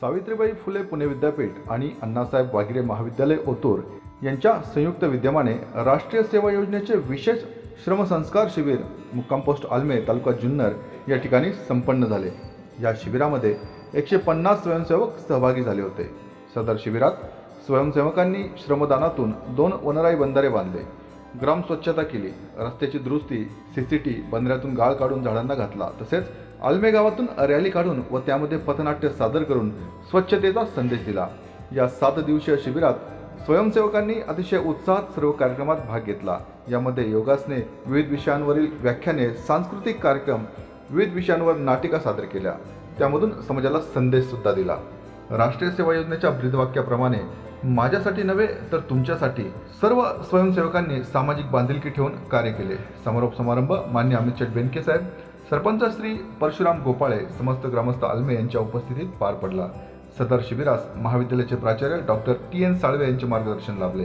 सावित्रीबाई फुले पुणे विद्यापीठ आणि अण्णासाहेब वागिरे महाविद्यालय ओतूर यांच्या संयुक्त विद्यमाने राष्ट्रीय सेवा योजनेचे विशेष श्रमसंस्कार शिबिर मुक्काम पोस्ट आलमे तालुका जुन्नर या ठिकाणी संपन्न झाले. या शिबिरामध्ये एकशे पन्नास स्वयंसेवक सहभागी झाले होते. सदर शिबिरात स्वयंसेवकांनी श्रमदानातून दोन वनराई बंधारे बांधले. ग्राम स्वच्छता केली. रस्त्याची दुरुस्ती सी सी टी बंधाऱ्यातून गाळ काढून झाडांना घातला. तसेच आलमे गावातून रॅली काढून व त्यामध्ये पथनाट्य सादर करून स्वच्छतेचा संदेश दिला. या सात दिवसीय शिबिरात स्वयंसेवकांनी अतिशय उत्साहात सर्व कार्यक्रमात भाग घेतला. यामध्ये योगासने विविध विषयांवरील व्याख्याने सांस्कृतिक कार्यक्रम विविध विषयांवर नाटिका सादर केल्या. त्यामधून समाजाला संदेश सुद्धा दिला. राष्ट्रीय सेवा योजनेच्या ब्रीदवाक्याप्रमाणे माझ्यासाठी नव्हे तर तुमच्यासाठी. सर्व स्वयंसेवकांनी सामाजिक बांधिलकी ठेवून कार्य केले. समारोप समारंभ मान्य अमित शेठ बेनके साहेब सरपंच श्री परशुराम गोपाळे समस्त ग्रामस्थ आलमे यांच्या उपस्थितीत पार पडला. सदर शिबिरास महाविद्यालयाचे प्राचार्य डॉक्टर टी एन साळवे यांचे मार्गदर्शन लाभले.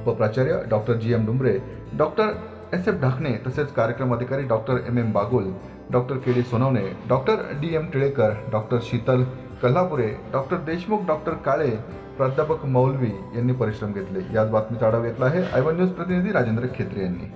उपप्राचार्य doctor G M Dumbare doctor S F Dhakne तसेच कार्यक्रम अधिकारी doctor M M Bagul doctor K D Sonawane doctor D M Tilekar doctor Sheetal Kalhapure doctor Deshmukh doctor Kale प्राध्यापक मौलवी यांनी परिश्रम घेतले. याच बातमीचा आढावा घेतला आहे आयवन न्यूज प्रतिनिधी राजेंद्र खेत्रे यांनी.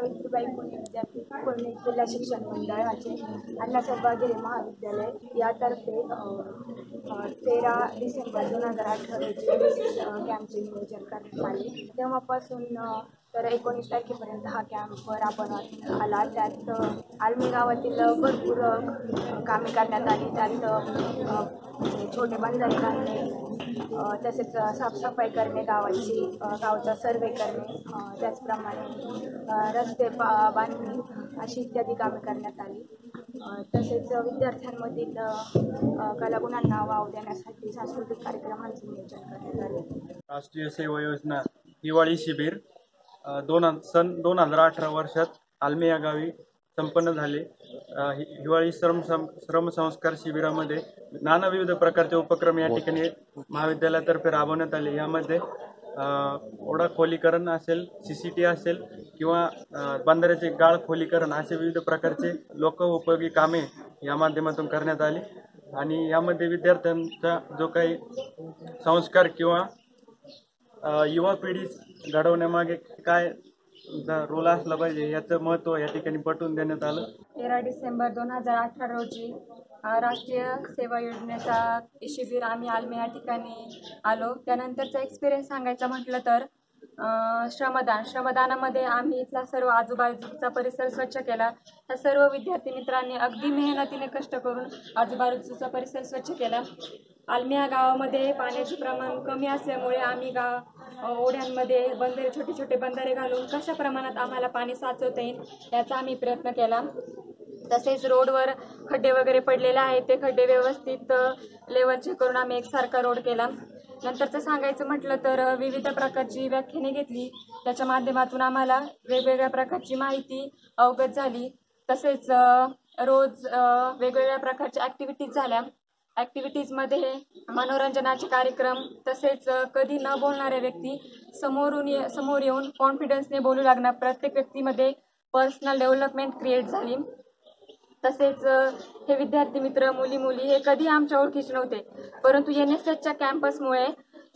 सावित्रीबाई पुणे विद्यापीठ पुणे जिल्हा शिक्षण मंडळाचे अण्णा वाघेरे महाविद्यालय. यातर्फे तेरा डिसेंबर दोन हजार अठरा रोजी कॅम्पचे नियोजन करण्यात आले. तेव्हापासून तर एकोणीस तारखेपर्यंत हा कॅम्प राबवण्यात आला त्यात आलमी गावातील भरपूर कामे करण्यात आली. त्यात म्हणजे छोटे बंधारे घालणे तसेच साफसफाई करणे गावाची गावचा सर्वे करणे त्याचप्रमाणे रस्ते बा बांधणी अशी इत्यादी कामे करण्यात आली. तसेच विद्यार्थ्यांमधील कलागुणांना वाव देण्यासाठी सांस्कृतिक कार्यक्रमांचे नियोजन करण्यात आले. राष्ट्रीय सेवा योजना दिवाळी शिबिर. दोन सन दोन हजार अठरा वर्षात आलमे या गावी संपन्न झाले. हि- हिवाळी श्रम सं श्रमसंस्कार शिबिरामध्ये नाना विविध प्रकारचे उपक्रम या ठिकाणी महाविद्यालयातर्फे राबवण्यात आले. यामध्ये ओढा खोलीकरण असेल सी सी टी असेल किंवा अ, गाळ खोलीकरण असे विविध प्रकारचे लोकोपयोगी कामे या माध्यमातून करण्यात आली. आणि यामध्ये विद्यार्थ्यांचा जो काही संस्कार किंवा युवा पिढी घडवण्यामागे काय रोल असला पाहिजे याचं महत्त्व या ठिकाणी पटवून देण्यात आलं. तेरा डिसेंबर दोन हजार अठरा रोजी राष्ट्रीय सेवा योजनेचा शिबिर आम्ही आलमे या ठिकाणी आलो. त्यानंतरचा एक्सपिरियन्स सांगायचा म्हटलं तर श्रमदान. श्रमदानामध्ये आम्ही इथला सर्व आजूबाजूचा परिसर स्वच्छ केला. त्या सर्व विद्यार्थी मित्रांनी अगदी मेहनतीने कष्ट करून आजूबाजूचा परिसर स्वच्छ केला. आलम्या गावामध्ये पाण्याचे प्रमाण कमी असल्यामुळे आम्ही गाव ओढ्यांमध्ये बंधारे छोटे छोटे बंधारे घालून कशा प्रमाणात आम्हाला पाणी साचवता येईल याचा आम्ही प्रयत्न केला. तसेच रोडवर खड्डे वगैरे पडलेले आहेत ते खड्डे व्यवस्थित लेवलचे करून आम्ही एकसारखा रोड केला. नंतरचं सांगायचं म्हटलं तर विविध प्रकारची व्याख्याने घेतली. त्याच्या माध्यमातून आम्हाला वेगवेगळ्या प्रकारची माहिती अवगत झाली. तसेच रोज वेगवेगळ्या प्रकारच्या ॲक्टिव्हिटीज झाल्या. ॲक्टिव्हिटीजमध्ये मनोरंजनाचे कार्यक्रम तसेच कधी न बोलणाऱ्या व्यक्ती समोरून ये समोर येऊन कॉन्फिडन्सने बोलू लागणार. प्रत्येक व्यक्तीमध्ये पर्सनल डेव्हलपमेंट क्रिएट झाली. तसेच हे विद्यार्थी मित्र मुली मुली हे कधी आमच्या ओळखीचे नव्हते. परंतु एन एस एसच्या कॅम्पसमुळे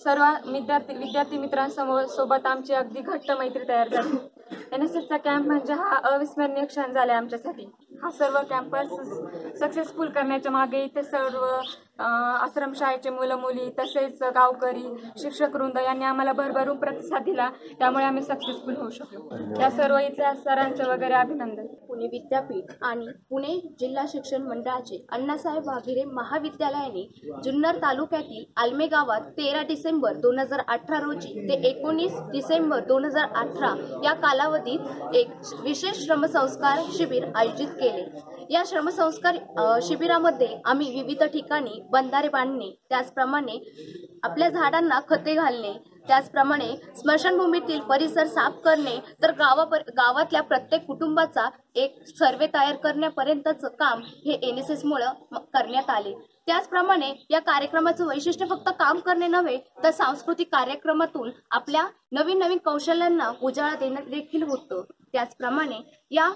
सर्व विद्यार्थी विद्यार्थी मित्रांसमोर सोबत आमची अगदी घट्ट मैत्री तयार झाली. एन एस एसचा कॅम्प म्हणजे हा अविस्मरणीय क्षण झाला आहे आमच्यासाठी. हा सर्व कॅम्पस सक्सेसफुल करण्याच्या मागे इथे सर्व आश्रमशाळेचे मुलं मुली तसेच गावकरी शिक्षक वृंद यांनी आम्हाला भरभरून प्रतिसाद दिला. त्यामुळे आम्ही सक्सेसफुल होऊ शकलो. त्या सर्व इथल्या सरांचं वगैरे अभिनंदन. पुणे विद्यापीठ आणि पुणे जिल्हा शिक्षण मंडळाचे अण्णासाहेब वाघिरे महाविद्यालयाने जुन्नर तालुक्यातील आल्मे गावात तेरा डिसेंबर दोन हजार अठरा रोजी ते एकोणीस डिसेंबर दोन हजार अठरा या कालावधीत एक विशेष श्रमसंस्कार शिबिर आयोजित केले. या श्रमसंस्कार शिबिरामध्ये आम्ही विविध ठिकाणी बंधारे बांधणे त्याचप्रमाणे आपल्या झाडांना खते घालणे त्याचप्रमाणे स्मशानभूमीतील परिसर साफ करणे तर गावापर गावातल्या प्रत्येक कुटुंबाचा एक सर्वे तयार करण्यापर्यंतचं काम हे एन एस एसमुळं करण्यात आले. त्याचप्रमाणे या कार्यक्रमाचं वैशिष्ट्य फक्त काम करणे नव्हे तर सांस्कृतिक कार्यक्रमातून आपल्या नवीन नवीन कौशल्यांना उजाळा देणं देखील होतं. त्याचप्रमाणे या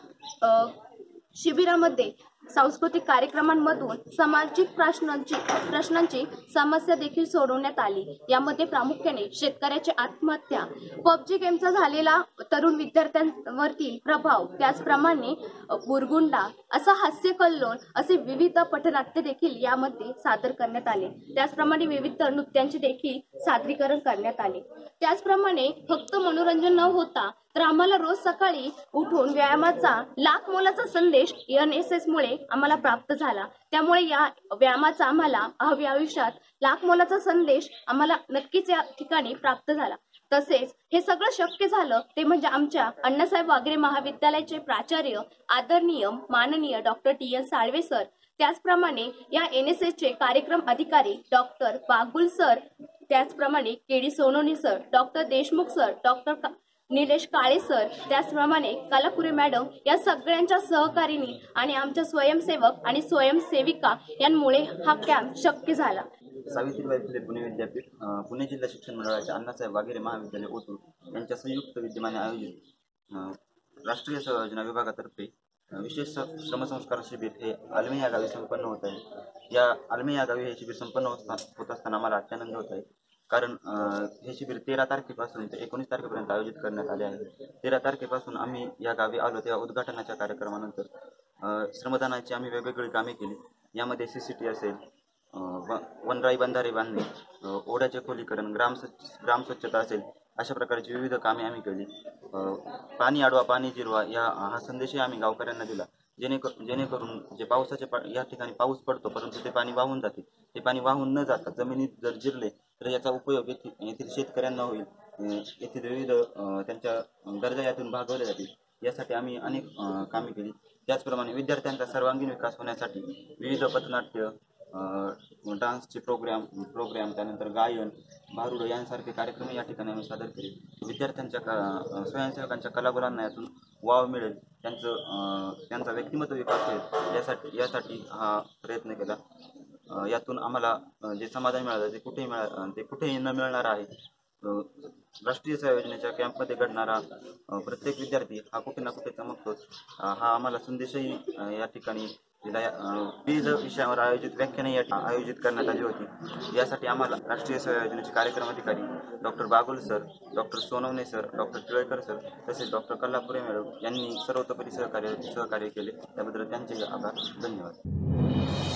शिबिरामध्ये सांस्कृतिक कार्यक्रमांमधून सामाजिक प्रश्नांची प्रश्नांची समस्या देखील सोडवण्यात आली. यामध्ये प्रामुख्याने शेतकऱ्याची आत्महत्या पबजी गेमचा झालेला तरुण विद्यार्थ्यांवरती प्रभाव त्याचप्रमाणे गुरगुंडा बुरगुंडा असा हास्य कल्लोल असे विविध पटनाट्य देखील यामध्ये सादर करण्यात आले. त्याचप्रमाणे विविध नृत्यांचे देखील सादरीकरण करण्यात आले. त्याचप्रमाणे फक्त मनोरंजन न होता तर आम्हाला रोज सकाळी उठून व्यायामाचा लाख मोलाचा संदेश एन एस एस मुळे आम्हाला प्राप्त झाला. त्यामुळे या व्यायामाचा आम्हाला हवी आयुष्यात लाख मोलाचा संदेश आम्हाला नक्कीच या ठिकाणी प्राप्त झाला. तसेच हे सगळं शक्य झालं ते म्हणजे आमच्या अण्णासाहेब वागरे महाविद्यालयाचे प्राचार्य आदरणीय माननीय doctor T N Salve sir. त्याचप्रमाणे या एन एस एसचे कार्यक्रम अधिकारी डॉक्टर बागुल सर. त्याचप्रमाणे K D Sononi sir doctor Deshmukh sir doctor Nilesh Kale sir त्याचप्रमाणे कलापुरे मॅडम या सगळ्यांच्या सहकारीने आणि आमच्या स्वयंसेवक आणि स्वयंसेविका यांमुळे हा कॅम्प शक्य झाला. सावित्रीबाई फुले पुणे विद्यापीठ पुणे जिल्हा शिक्षण मंडळाचे अण्णासाहेब वाघेरे महाविद्यालय ओतूर यांच्या संयुक्त विद्यमाने आयोजित राष्ट्रीय सहयोजना विभागातर्फे विशेष श्रमसंस्कार शिबिर हे आलमी या गावी संपन्न होत आहे. या आलमी या गावी हे शिबिर संपन्न होत होत असताना आम्हाला अत्यानंद होत आहे. कारण हे शिबिर तेरा तारखेपासून ते एकोणीस तारखेपर्यंत आयोजित करण्यात आले आहे. तेरा तारखेपासून आम्ही या गावी आलो तेव्हा उद्घाटनाच्या कार्यक्रमानंतर श्रमदानाची आम्ही वेगवेगळी कामे केली. यामध्ये सी सी टी असेल व- वनराई बंधारे बांधणे ओढ्याचे खोलीकरण ग्राम स्वच्छ ग्राम स्वच्छता असेल अशा प्रकारची विविध कामे आम्ही केली. पाणी आडवा पाणी जिरवा या हा संदेशही आम्ही गावकऱ्यांना दिला. जेणेकर जेणेकरून जे पावसाचे पा या ठिकाणी पाऊस पडतो परंतु ते पाणी वाहून जाते. ते पाणी वाहून न जाता जमिनीत जर जिरले तर याचा उपयोग येथील येथील शेतकऱ्यांना होईल. येथील विविध त्यांच्या गरजा यातून भागवल्या जातील. यासाठी आम्ही अनेक कामे केली. त्याचप्रमाणे विद्यार्थ्यांचा सर्वांगीण विकास होण्यासाठी विविध पथनाट्य डान्सचे प्रोग्राम प्रोग्राम त्यानंतर गायन भारुड यांसारखे कार्यक्रम या ठिकाणी आम्ही सादर केले. विद्यार्थ्यांच्या का स्वयंसेवकांच्या कलागुणांना यातून वाव मिळेल. त्यांचं त्यांचा व्यक्तिमत्व विकास होईल. यासाठी यासाठी हा प्रयत्न केला. यातून आम्हाला जे समाधान मिळालं ते कुठेही मिळा ते कुठेही न मिळणार आहे राष्ट्रीय सेवा योजनेच्या कॅम्पमध्ये घडणारा प्रत्येक विद्यार्थी हा कुठे ना कुठे चमकतोच. हा आम्हाला संदेशही या ठिकाणी दिला अ, विविध विषयावर आयोजित व्याख्याने या आयोजित करण्यात आली होती. यासाठी आम्हाला राष्ट्रीय सेवा योजनेचे कार्यक्रम अधिकारी doctor Bagul sir doctor Sonawane sir doctor Tilekar sir तसेच डॉक्टर कल्लापुरे मॅडम यांनी सर्वतोपरी सहकार्य सहकार्य केले. त्याबद्दल त्यांचे आभार. धन्यवाद.